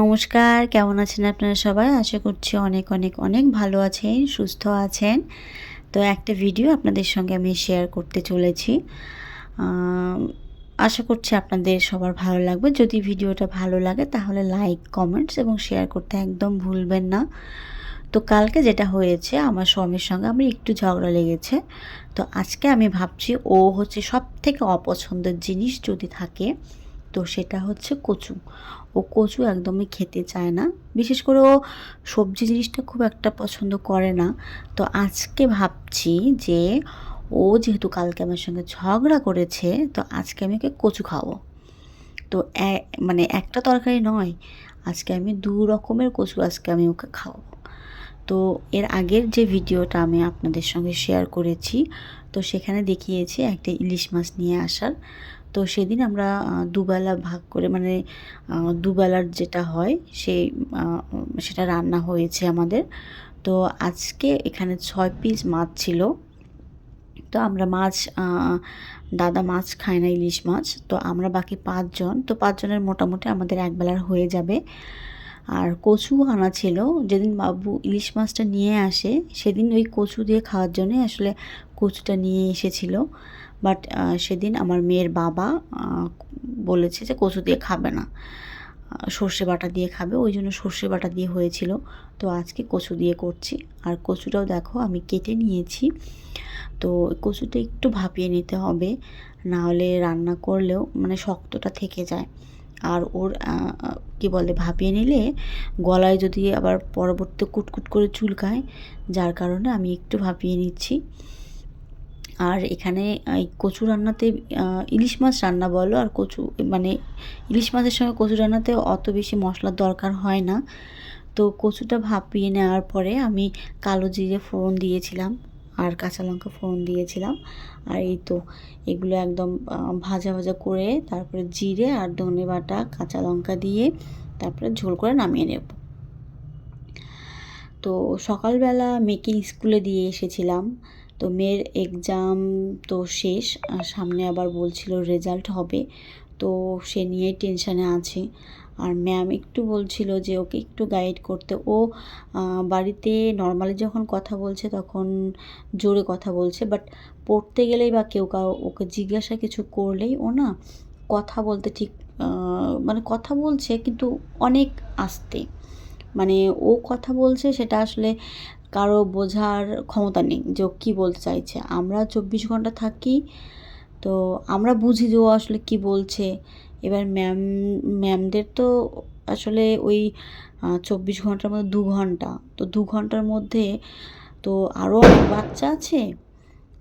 নমস্কার, কেমন আছেন আপনারা সবাই? আশা করছি অনেক অনেক অনেক ভালো আছেন, সুস্থ আছেন। তো একটা ভিডিও আপনাদের সঙ্গে আমি শেয়ার করতে চলেছি। আশা করছি আপনাদের সবার ভালো লাগবে। যদি ভিডিওটা ভালো লাগে, তাহলে লাইক কমেন্টস এবং শেয়ার করতে একদম ভুলবেন না। তো কালকে যেটা হয়েছে, আমার স্বামীর সঙ্গে আমার একটু ঝগড়া লেগেছে। তো আজকে আমি ভাবছি, ও হচ্ছে সব থেকে অপছন্দের জিনিস যদি থাকে, তো সেটা হচ্ছে কচু। ও কচু একদমই খেতে চায় না। বিশেষ করে ও সবজি জিনিসটা খুব একটা পছন্দ করে না। তো আজকে ভাবছি যে ও যেহেতু কালকে আমার সঙ্গে ঝগড়া করেছে, তো আজকে আমি ওকে কচু খাব তো মানে একটা তরকারি নয়, আজকে আমি দু রকমের কচু আজকে আমি ওকে খাওয়াবো। তো এর আগের যে ভিডিওটা আমি আপনাদের সঙ্গে শেয়ার করেছি, তো সেখানে দেখিয়েছি একটা ইলিশ মাছ নিয়ে আসার। তো সেদিন আমরা দুবেলা ভাগ করে মানে দুবেলার যেটা হয় সেই সেটা রান্না হয়েছে আমাদের। তো আজকে এখানে ছয় পিস মাছ ছিল। তো আমরা মাছ দাদা মাছ খায় না ইলিশ মাছ। তো আমরা বাকি পাঁচজন, তো পাঁচজনের মোটামুটি আমাদের একবেলার হয়ে যাবে। আর কচু আনা ছিল। যেদিন বাবু ইলিশ মাছটা নিয়ে আসে, সেদিন ওই কচু দিয়ে খাওয়ার জন্য আসলে কচুটা নিয়ে এসেছিল। বাট সেদিন আমার মেয়ের বাবা বলেছে যে কচু দিয়ে খাবে না। সর্ষে বাটা দিয়ে খাবে, ওই জন্য সর্ষে বাটা দিয়ে হয়েছিল। তো আজকে কচু দিয়ে করছি। আর কচুটাও দেখো, আমি কেটে নিয়েছি। তো কচুটা একটু ভাপিয়ে নিতে হবে, না হলে রান্না করলেও মানে শক্তটা থেকে যায়। আর ওর কি বলে, ভাপিয়ে নিলে গলায় যদি আবার পরবর্তী কুটকুট করে চুলকায়, যার কারণে আমি একটু ভাপিয়ে নিচ্ছি। আর এখানে এই কচু রান্নাতে ইলিশ মাছ রান্না বলো, আর কচু মানে ইলিশ মাছের সঙ্গে কচু রান্নাতে অত বেশি মশলার দরকার হয় না। তো কচুটা ভাপিয়ে নেওয়ার পরে আমি কালো জিরে ফোড়ন দিয়েছিলাম, আর কাঁচা লঙ্কা ফোড়ন দিয়েছিলাম। আর এই তো, এগুলো একদম ভাজা ভাজা করে তারপরে জিরে আর ধনে বাটা, কাঁচা লঙ্কা দিয়ে তারপরে ঝোল করে নামিয়ে নেব। তো সকালবেলা মেয়েকে স্কুলে দিয়ে এসেছিলাম তো মেয়ের এক্সাম তো শেষ, আর সামনে আবার বলছিল রেজাল্ট হবে। তো সে নিয়েই টেনশানে আছে। আর ম্যাম একটু বলছিল যে ওকে একটু গাইড করতে। ও বাড়িতে নর্মালি যখন কথা বলছে তখন জোরে কথা বলছে বাট পড়তে গেলেই বা কেউ কাউ, ওকে জিজ্ঞাসা কিছু করলেই ও না কথা বলতে ঠিক মানে কথা বলছে কিন্তু অনেক আস্তে। মানে ও কথা বলছে সেটা আসলে কারও বোঝার ক্ষমতা নেই যে ও কী বলতে চাইছে। আমরা চব্বিশ ঘণ্টা থাকি, তো আমরা বুঝি যে ও আসলে কী বলছে। এবার ম্যাম, ম্যামদের তো আসলে ওই চব্বিশ ঘণ্টার মধ্যে দু ঘণ্টা। তো দু ঘণ্টার মধ্যে তো আরও অনেক বাচ্চা আছে,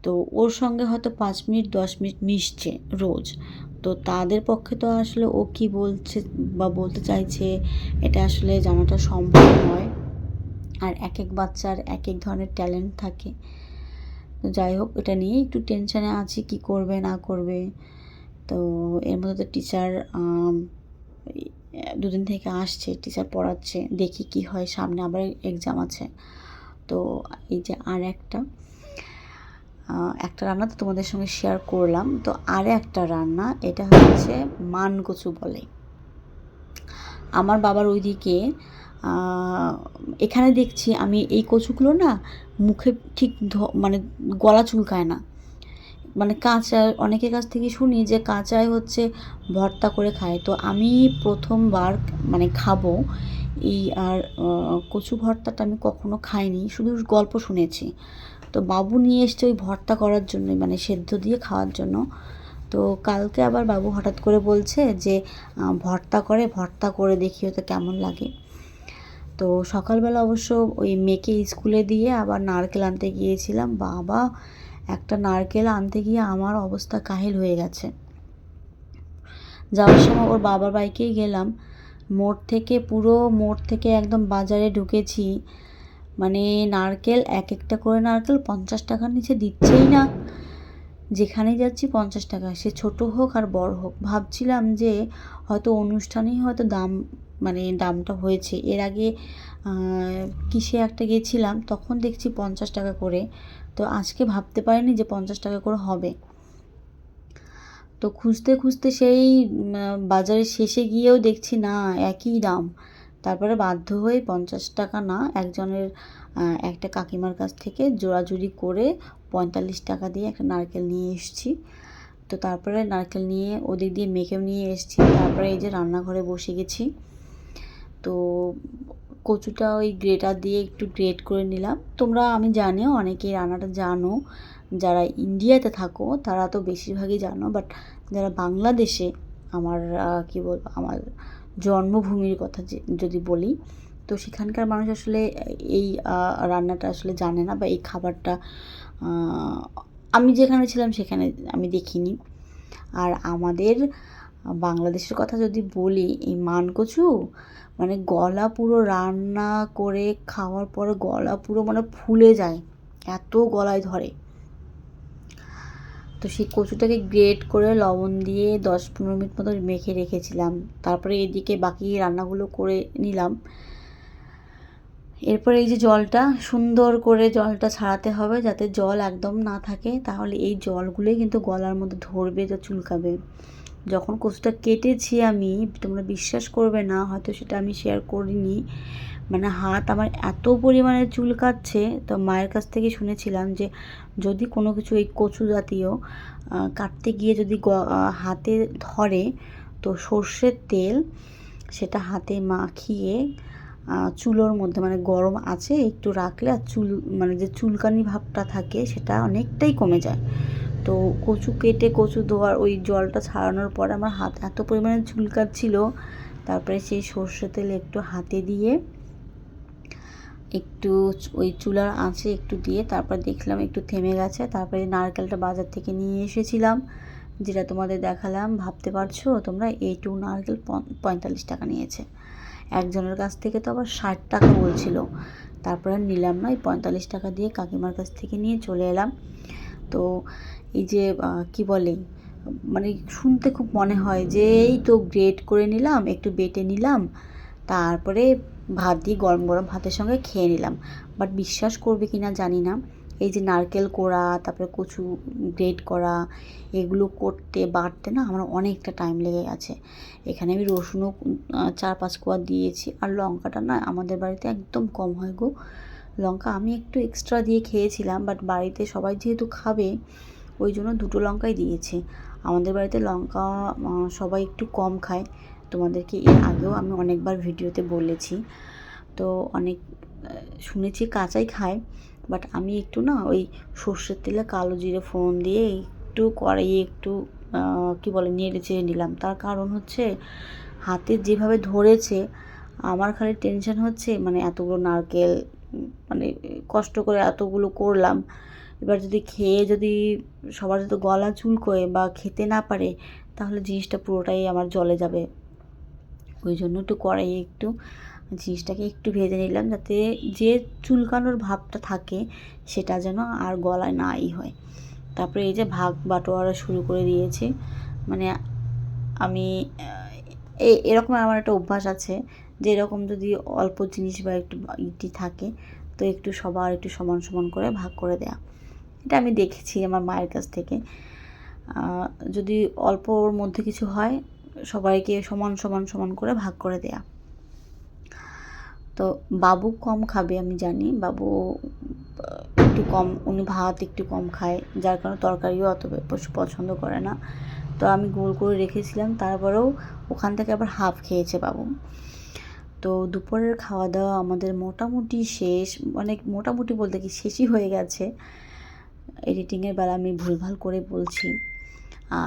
তো ওর সঙ্গে হয়তো পাঁচ মিনিট, দশ মিনিট মিশছে রোজ। তো তাদের পক্ষে তো আসলে ও কী বলছে বা বলতে চাইছে, এটা আসলে জানাটা সম্ভব নয়। আর এক এক বাচ্চার এক এক ধরনের ট্যালেন্ট থাকে। তো যাই হোক, এটা নিয়ে একটু টেনশানে আছি, কি করবে, না করবে। তো এর মধ্যে তো টিচার দুদিন থেকে আসছে টিচার পড়াচ্ছে, দেখি কি হয়, সামনে আবার এক্সাম আছে। তো এই যে আর একটা একটা রান্না তো তোমাদের সঙ্গে শেয়ার করলাম। তো আর একটা রান্না, এটা হচ্ছে মান কচু বলে। আমার বাবার ওইদিকে এখানে দেখছি আমি এই কচুগুলো না মুখে ঠিক মানে গলা চুলকায় না। মানে কাঁচা অনেকের কাছ থেকে শুনি যে কাঁচায় হচ্ছে ভর্তা করে খায়। তো আমি প্রথমবার মানে খাব এই আর কচু ভর্তাটা আমি কখনো খাইনি, শুধু গল্প শুনেছি। তো বাবু নিয়ে এসছে ওই ভর্তা করার জন্য মানে সেদ্ধ দিয়ে খাওয়ার জন্য। তো কালকে আবার বাবু হঠাৎ করে বলছে যে ভর্তা করে ভর্তা করে দেখি তো কেমন লাগে। তো সকালবেলা অবশ্য ওই মেয়েকে স্কুলে দিয়ে আবার নারকেল আনতে গিয়েছিলাম। বাবা, একটা নারকেল আনতে গিয়ে আমার অবস্থা কাহিল হয়ে গেছে। যাওয়ার সময় ওর বাবার বাইকেই গেলাম। মোড় থেকে, পুরো মোড় থেকে একদম বাজারে ঢুকেছি। মানে নারকেল, এক একটা করে নারকেল পঞ্চাশ টাকার নিচে দিচ্ছেই না। যেখানেই যাচ্ছি পঞ্চাশ টাকা। সে ছোট হোক আর বড় হোক। ভাবছিলাম যে হয়তো অনুষ্ঠানেই হয়তো দাম মানে দামটা হয়েছে। এর আগে কিসে একটা গেছিলাম তখন দেখছি পঞ্চাশ টাকা করে। তো আজকে ভাবতে পারিনি যে পঞ্চাশ টাকা করে হবে। তো খুঁজতে খুঁজতে সেই বাজারের শেষে গিয়েও দেখছি, না, একই দাম। তারপরে বাধ্য হয়ে পঞ্চাশ টাকা না, একজনের একটা কাকিমার কাছ থেকে জোড়াজুড়ি করে পঁয়তাল্লিশ টাকা দিয়ে একটা নারকেল নিয়ে এসেছি। তো তারপরে নারকেল নিয়ে ওদিক দিয়ে মেখেও নিয়ে এসেছি। তারপরে এই যে রান্নাঘরে বসে গেছি। তো কচুটা ওই গ্রেটার দিয়ে একটু গ্রেট করে নিলাম। তোমরা, আমি জানিও, অনেকেই রান্নাটা জানো। যারা ইন্ডিয়াতে থাকো, তারা তো বেশিরভাগই জানো বাট যারা বাংলাদেশে, আমার কী বলব, আমার জন্মভূমির কথা যদি বলি, তো সেখানকার মানুষ আসলে এই রান্নাটা আসলে জানে না বা এই খাবারটা আমি যেখানে ছিলাম সেখানে আমি দেখিনি। আর আমাদের বাংলাদেশের কথা যদি বলি, এই মানকচু মানে গলা পুরো রান্না করে খাওয়ার পরে গলা পুরো মানে ফুলে যায়, এত গলায় ধরে। তো সেই কচুটাকে গ্রেট করে লবণ দিয়ে দশ পনেরো মিনিট মতো মেখে রেখেছিলাম। তারপরে এদিকে বাকি রান্নাগুলো করে নিলাম। এরপরে এই যে জলটা, সুন্দর করে জলটা ছাড়াতে হবে যাতে জল একদম না থাকে, তাহলে এই জলগুলোই কিন্তু গলার মধ্যে ধরবে যা চুলকাবে। যখন কচুটা কেটেছি আমি, তোমরা বিশ্বাস করবে না, হয়তো সেটা আমি শেয়ার করিনি। মানে হাত আমার এত পরিমাণে চুলকাচ্ছে, তো মায়ের কাছ থেকে শুনেছিলাম যে যদি কোনো কিছু এই কচু জাতীয় কাটতে গিয়ে যদি হাতে ধরে, তো সর্ষের তেল সেটা হাতে মাখিয়ে চুলোর মধ্যে মানে গরম আছে একটু রাখলে আর চুল মানে যে চুলকানি ভাবটা থাকে সেটা অনেকটাই কমে যায়। তো কচু কেটে কচু ধোয়ার ওই জলটা ছাড়ানোর পর আমার হাত এত পরিমাণে চুলকাচ্ছিল তারপরে সেই সর্ষে তেল একটু হাতে দিয়ে একটু ওই চুলার আঁচে একটু দিয়ে তারপর দেখলাম একটু থেমে গেছে। তারপরে নারকেলটা বাজার থেকে নিয়ে এসেছিলাম, যেটা তোমাদের দেখালাম। ভাবতে পারছ? তোমরা এইটু নারকেল পঁ- পঁয়তাল্লিশ টাকা নিয়েছে। একজনের কাছ থেকে তো আবার ষাট টাকা বলছিল। তারপরে নিলাম না, এই পঁয়তাল্লিশ টাকা দিয়ে কাকিমার কাছ থেকে নিয়ে চলে এলাম। তো এই যে কি বলে মানে শুনতে খুব মনে হয় যে, এই তো গ্রেট করে নিলাম, একটু বেটে নিলাম, তারপরে ভাত দিয়ে গরম গরম ভাতের সঙ্গে খেয়ে নিলাম। বাট বিশ্বাস করবে কি না জানি না। এই যে নারকেল কোড়া, তারপরে কচু গ্রেট করা, এগুলো করতে বাটতে না আমার অনেকটা টাইম লেগে গেছে। এখানে আমি রসুনও চার পাঁচ কোয়া দিয়েছি, আর লঙ্কাটা না আমাদের বাড়িতে একদম কম হয় গো। লঙ্কা আমি একটু এক্সট্রা দিয়ে খেয়েছিলাম বাট বাড়িতে সবাই যেহেতু খাবে ওই জন্য দুটো লঙ্কাই দিয়েছে। আমাদের বাড়িতে লঙ্কা সবাই একটু কম খায়। তোমাদেরকে এর আগেও আমি অনেকবার ভিডিওতে বলেছি। তো অনেক শুনেছি কাঁচাই খায়, বাট আমি একটু না ওই সর্ষের তেলে কালো জিরে ফোড়ন দিয়ে একটু কড়াইয়ে একটু কি বলে, নেড়ে চেড়ে নিলাম। তার কারণ হচ্ছে হাতে যেভাবে ধরেছে, আমার খালি টেনশন হচ্ছে মানে এতগুলো নারকেল মানে কষ্ট করে এতগুলো করলাম এবার যদি খেয়ে যদি সবার যদি গলা চুলকোয় বা খেতে না পারে তাহলে জিনিসটা পুরোটাই আমার জলে যাবে। ওই জন্য একটু কড়াইয়ে একটু জিনিসটাকে একটু ভেজে নিলাম যাতে যে চুলকানোর ভাবটা থাকে সেটা যেন আর গলায় নাই হয়। তারপরে এই যে ভাগ বাটোয়ারা শুরু করে দিয়েছি। মানে আমি আহ, এ এরকম আমার একটা অভ্যাস আছে যে এরকম যদি অল্প জিনিস বা একটু ইটি থাকে তো একটু সবার একটু সমান সমান করে ভাগ করে দেয়া। এটা আমি দেখেছি আমার মায়ের কাছ থেকে। যদি অল্পর মধ্যে কিছু হয়, সবাইকে সমান সমান সমান করে ভাগ করে দেয়া। তো বাবু কম খাবে আমি জানি, বাবু একটু কম, উনি ভাত একটু কম খায়, যার কারণে তরকারিও অত পছন্দ করে না। তো আমি গোল করে রেখেছিলাম, তারপরেও ওখান থেকে আবার হাফ খেয়েছে বাবু। তো দুপুরের খাওয়া দাওয়া আমাদের মোটামুটি শেষ অনেক মোটামুটি বলতে কি শেষই হয়ে গেছে। এডিটিংয়ের বেলা আমি ভুলভাল করে বলছি।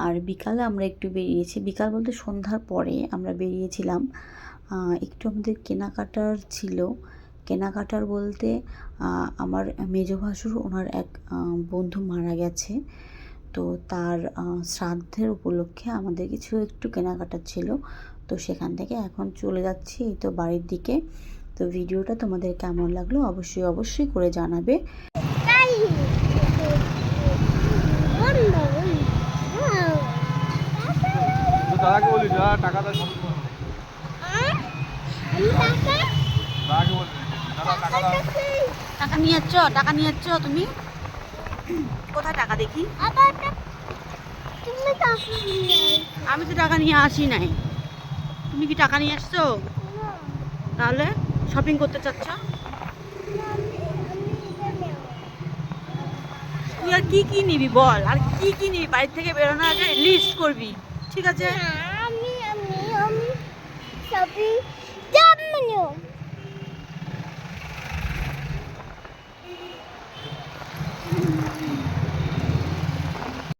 আর বিকালে আমরা একটু বেরিয়েছি। বিকাল বলতে সন্ধ্যার পরে আমরা বেরিয়েছিলাম। একটু আমাদের কেনাকাটার ছিল। কেনাকাটার বলতে আমার মেজ ভাসুর ওনার এক বন্ধু মারা গেছে। তো তার শ্রাদ্ধের উপলক্ষে আমাদের কিছু একটু কেনাকাটা ছিল। তো সেখান থেকে এখন চলে যাচ্ছি। এই তো বাড়ির দিকে। তো ভিডিওটা তোমাদের কেমন লাগল অবশ্যই অবশ্যই করে জানাবে। দাদাকে বলি দাদা টাকা দাও দাদাকে বলি দাদা টাকা দাও। টাকা নিয়ে যাচ্ছ টাকা নিয়ে যাচ্ছ তুমি কোথায় টাকা দেখি আমি তো টাকা নিয়ে আসি নাই। তুমি কি টাকা নিয়ে আসছো? তাহলে শপিং করতে চাচ্ছ? তুই আর কি কি নিবি বল? আর কি কি নিবি? বাড়ি থেকে বেরোনোর আগে লিস্ট করবি। ঠিক আছে? আমি আমি আমি সবই